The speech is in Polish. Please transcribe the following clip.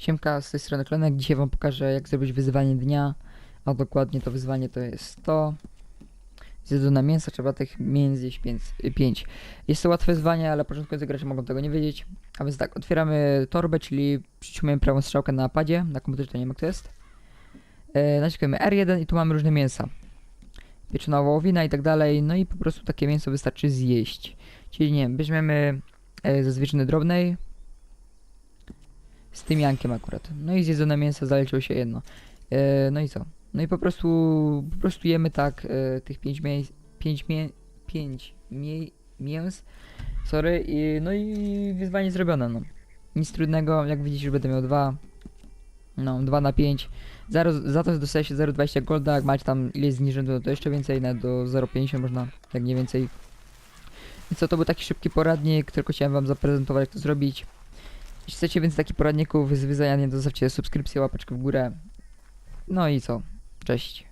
Siemka, z tej strony Klonek. Dzisiaj wam pokażę jak zrobić wyzwanie dnia. A dokładnie to wyzwanie to jest to. Zjedzone mięsa, trzeba tych mięs zjeść 5. Jest to łatwe wyzwanie, ale początkujący gracze mogą tego nie wiedzieć. A więc tak, otwieramy torbę, czyli przytrzymujemy prawą strzałkę na padzie. Na komputerze to nie wiem jak to jest. E, naciskamy R1 i tu mamy różne mięsa. Pieczona wołowina i tak dalej. No i po prostu takie mięso wystarczy zjeść. Czyli nie wiem, weźmiemy e, ze zwierzyny drobnej, z tym Jankiem akurat. No i zjedzone mięso zaliczyło się jedno. E, no i co? No i po prostu, po prostu jemy tak e, tych pięć mięs, pięć mię, pięć mię, mięs, sorry, i, no i wyzwanie zrobione, no. Nic trudnego, jak widzisz, już będę miał dwa, no, 2 na 5. Zaro, za to dostaje się 0,20 golda, jak macie tam ileś zniżeń, to, to jeszcze więcej, nawet do 0,50 można, jak nie więcej. I co, to był taki szybki poradnik, tylko chciałem wam zaprezentować, jak to zrobić. Chcecie więcej takich poradników z wyzwania, to zostawcie subskrypcję, łapeczkę w górę. No i co? Cześć.